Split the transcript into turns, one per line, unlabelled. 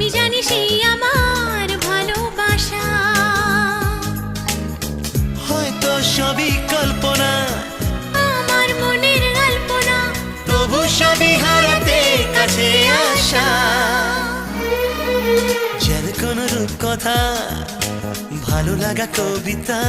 আমি জানি সেই আমার ভালোবাসা।
হয়তো সবই কল্পনা
আমার মনের কল্পনা
তবু সবই হারাতে কাছে আসা। যার কোন রূপ কথা ভালো লাগা কবিতা।